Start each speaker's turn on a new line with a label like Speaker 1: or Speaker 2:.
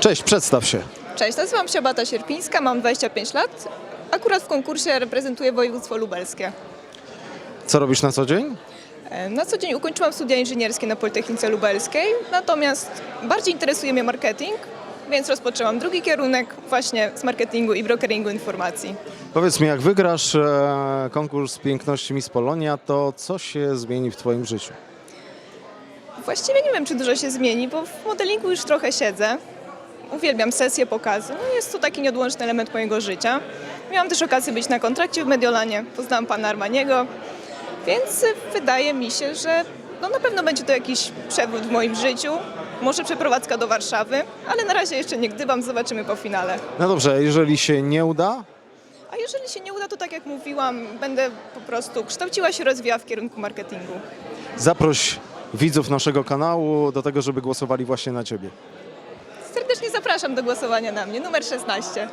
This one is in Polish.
Speaker 1: Cześć, przedstaw się.
Speaker 2: Cześć, nazywam się Bata Sierpińska, mam 25 lat. Akurat w konkursie reprezentuję województwo lubelskie.
Speaker 1: Co robisz na co dzień?
Speaker 2: E, Na co dzień ukończyłam studia inżynierskie na Politechnice Lubelskiej, natomiast bardziej interesuje mnie marketing, więc rozpoczęłam drugi kierunek właśnie z marketingu i brokeringu informacji.
Speaker 1: Powiedz mi, jak wygrasz e, konkurs piękności Miss Polonia, to co się zmieni w Twoim życiu?
Speaker 2: Właściwie nie wiem, czy dużo się zmieni, bo w modelingu już trochę siedzę. Uwielbiam sesje, pokazy. No jest to taki nieodłączny element mojego życia. Miałam też okazję być na kontrakcie w Mediolanie, poznałam pana Armaniego, więc wydaje mi się, że no na pewno będzie to jakiś przewrót w moim życiu. Może przeprowadzka do Warszawy, ale na razie jeszcze nie gdybam, zobaczymy po finale.
Speaker 1: No dobrze, jeżeli się nie uda,
Speaker 2: A jeżeli się nie uda, to tak jak mówiłam, będę po prostu kształciła się, rozwijała w kierunku marketingu.
Speaker 1: zaproś widzów naszego kanału do tego, żeby głosowali właśnie na Ciebie.
Speaker 2: Serdecznie zapraszam do głosowania na mnie, numer 16.